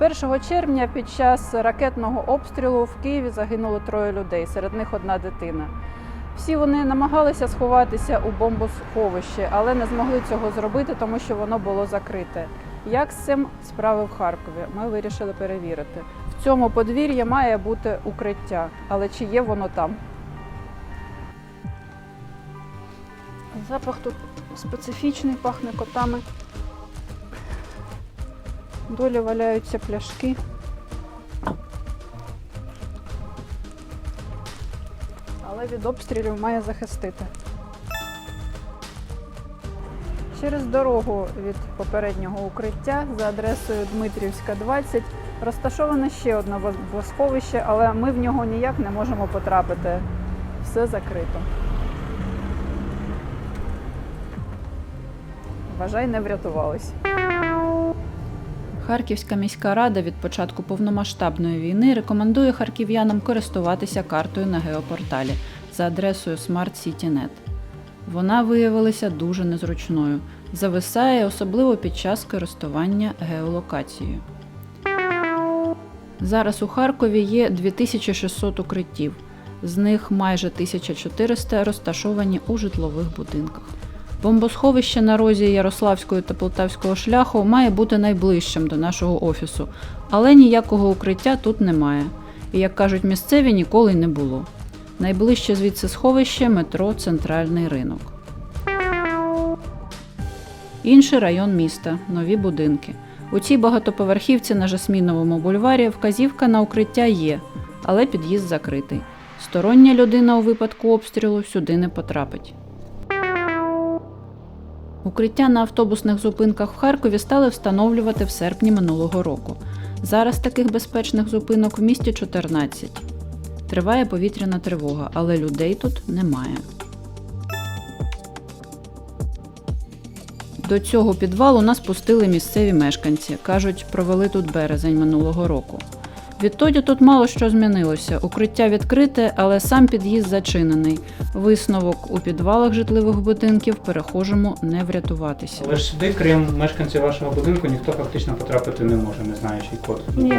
1 червня під час ракетного обстрілу в Києві загинуло троє людей, серед них одна дитина. Всі вони намагалися сховатися у бомбосховище, але не змогли цього зробити, тому що воно було закрите. Як з цим справи в Харкові? Ми вирішили перевірити. В цьому подвір'ї має бути укриття, але чи є воно там? Запах тут специфічний, пахне котами. Долі валяються пляшки. Але від обстрілів має захистити. Через дорогу від попереднього укриття за адресою Дмитрівська, 20 розташоване ще одне бомбосховище, але ми в нього ніяк не можемо потрапити. Все закрито. Вважай, не врятувались. Харківська міська рада від початку повномасштабної війни рекомендує харків'янам користуватися картою на геопорталі за адресою SmartCityNet. Вона виявилася дуже незручною, зависає особливо під час користування геолокацією. Зараз у Харкові є 2600 укриттів, з них майже 1400 розташовані у житлових будинках. Бомбосховище на розі Ярославського та Полтавського шляху має бути найближчим до нашого офісу, але ніякого укриття тут немає. І, як кажуть місцеві, ніколи й не було. Найближче звідси сховище метро Центральний ринок. Інший район міста нові будинки. У цій багатоповерхівці на Жасміновому бульварі вказівка на укриття є, але під'їзд закритий. Стороння людина у випадку обстрілу сюди не потрапить. Укриття на автобусних зупинках в Харкові стали встановлювати в серпні минулого року. Зараз таких безпечних зупинок в місті 14. Триває повітряна тривога, але людей тут немає. До цього підвалу нас пустили місцеві мешканці. Кажуть, провели тут березень минулого року. Відтоді тут мало що змінилося. Укриття відкрите, але сам під'їзд зачинений. Висновок у підвалах житлових будинків перехожому не врятуватися. Але ж сюди, крім мешканців вашого будинку, ніхто фактично потрапити не може, не знаючи код. Ні.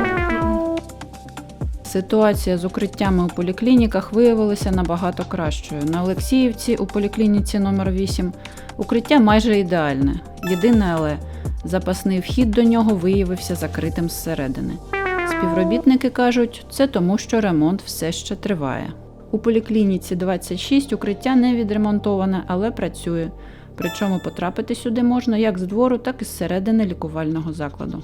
Ситуація з укриттями у поліклініках виявилася набагато кращою. На Олексіївці у поліклініці номер 8 укриття майже ідеальне. Єдине але запасний вхід до нього виявився закритим зсередини. Співробітники кажуть, це тому, що ремонт все ще триває. У поліклініці 26 укриття не відремонтоване, але працює. Причому потрапити сюди можна як з двору, так і зсередини лікувального закладу.